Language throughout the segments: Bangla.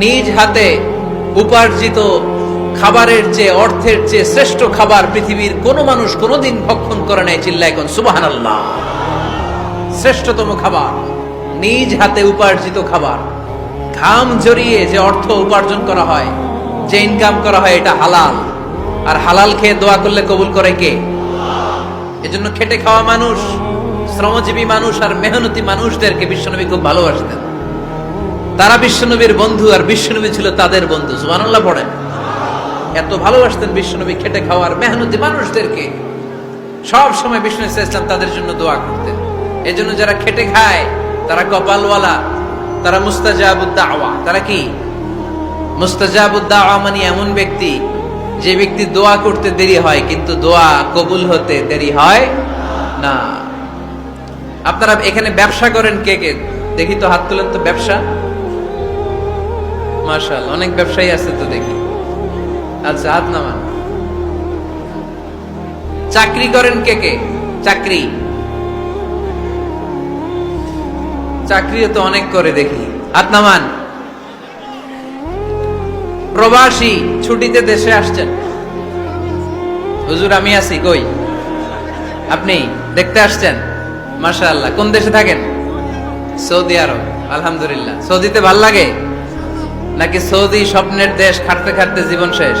নিজ হাতে উপার্জিত খাবারের চেয়ে অর্থের চেয়ে শ্রেষ্ঠ খাবার পৃথিবীর কোনো মানুষ কোনোদিন ভক্ষণ করে নাই চিল্লা এখন সুবাহান আল্লাহ শ্রেষ্ঠতম খাবার, নিজ হাতে উপার্জিত খাবার। ঘাম জড়িয়ে যে অর্থ উপার্জন করা হয়, যে ইনকাম করা হয়, এটা হালাল। আর হালাল খেয়ে দোয়া করলে কবুল করে কে? এজন্য খেটে খাওয়া মানুষ, শ্রমজীবী মানুষ আর মেহনতি মানুষদেরকে বিশ্বনবী খুব ভালোবাসতেন। তারা বিশ্বনবীর বন্ধু আর বিশ্বনবী ছিল তাদের বন্ধু, সুবহানাল্লাহ পড়েন। এত ভালোবাসতেন বিশ্বনবী খেটে খাওয়ার মেহনতি মানুষদেরকে। সব সময় বিষ্ণু ইসলাম তাদের জন্য দোয়া করতেন। এজন্য যারা খেটে খায়, তারা কপালওয়ালা, তারা মুস্তাজাবুদ্দাওয়া। তারা কি? মুস্তাজাবুদ্দাওয়া মানে এমন ব্যক্তি, যে ব্যক্তি দোয়া করতে দেরি হয়, কিন্তু দোয়া কবুল হতে দেরি হয় না। আপনারা এখানে ব্যবসা করেন কে কে? দেখি তো হাত তুলেন তো ব্যবসা। মার্শাল অনেক ব্যবসায়ী আছে তো দেখি। আচ্ছা হাত নামান চাকরি করেন কে কে? চাকরি। চাকরিও তো অনেক করে দেখি। হাত নামান। প্রবাসী, ছুটিতে দেশে আসছেন। হুজুর, আমি আছি, কই? আপনি দেখতে আসছেন? আল্লাহ কোন দেশে থাকেন? সৌদি আরব, আলহামদুলিল্লাহ। সৌদিতে ভালো লাগে? নাকি সৌদি স্বপ্নের দেশ খাটতে খাটতে জীবন শেষ?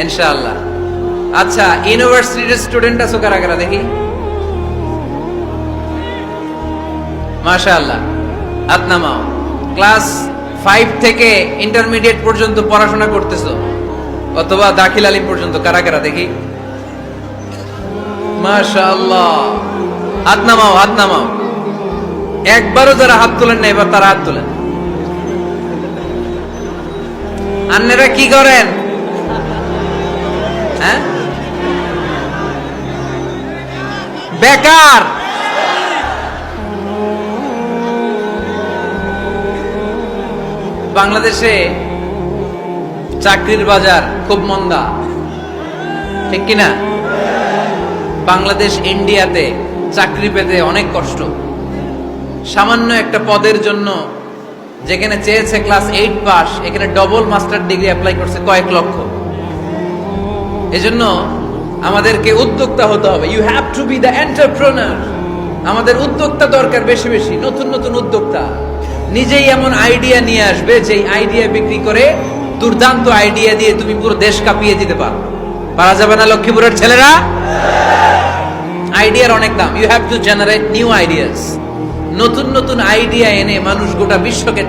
ইনশাআল্লাহ। আচ্ছা ইউনিভার্সিটির স্টুডেন্ট আছো কারা কারা দেখি? মাশাআল্লাহ। হাত নামাও। ক্লাস ফাইভ থেকে ইন্টারমিডিয়েট পর্যন্ত পড়াশোনা করতেছো? অথবা দাখিল আলিম পর্যন্ত, কারা কারা দেখি? মাশাআল্লাহ। হাত নামাও হাত নামাও। একবারও যারা হাত তোলেন না এবার তারা হাত তোলেন। আন্নেরা কি করেন? হ্যাঁ? বেকার! বাংলাদেশে চাকরির বাজার খুব মন্দা। ঠিক কিনা? বাংলাদেশ ইন্ডিয়াতে চাকরি পেতে অনেক কষ্ট। সামান্য একটা পদের জন্য যেখানে চেয়েছে ক্লাস এইট পাস এখানে ডবল মাস্টার ডিগ্রি অ্যাপ্লাই করছে কয়েক লক্ষ। এজন্য আমাদেরকে উদ্যোক্তা হতে হবে। You have to be the entrepreneur আমাদের উদ্যোক্তা দরকার বেশি বেশি, নতুন নতুন উদ্যোক্তা। নিজেই এমন আইডিয়া নিয়ে আসবে যে আইডিয়া বিক্রি করে দুর্দান্ত আইডিয়া দিয়ে তুমি পুরো দেশ কাঁপিয়ে দিতে পারো। পারা যাবে না লক্ষ্মীপুরের ছেলেরা? আইডিয়ার অনেক দাম। You have to generate new ideas নতুন নতুন আইডিয়া এনে মানুষ গোটা বিশ্বকে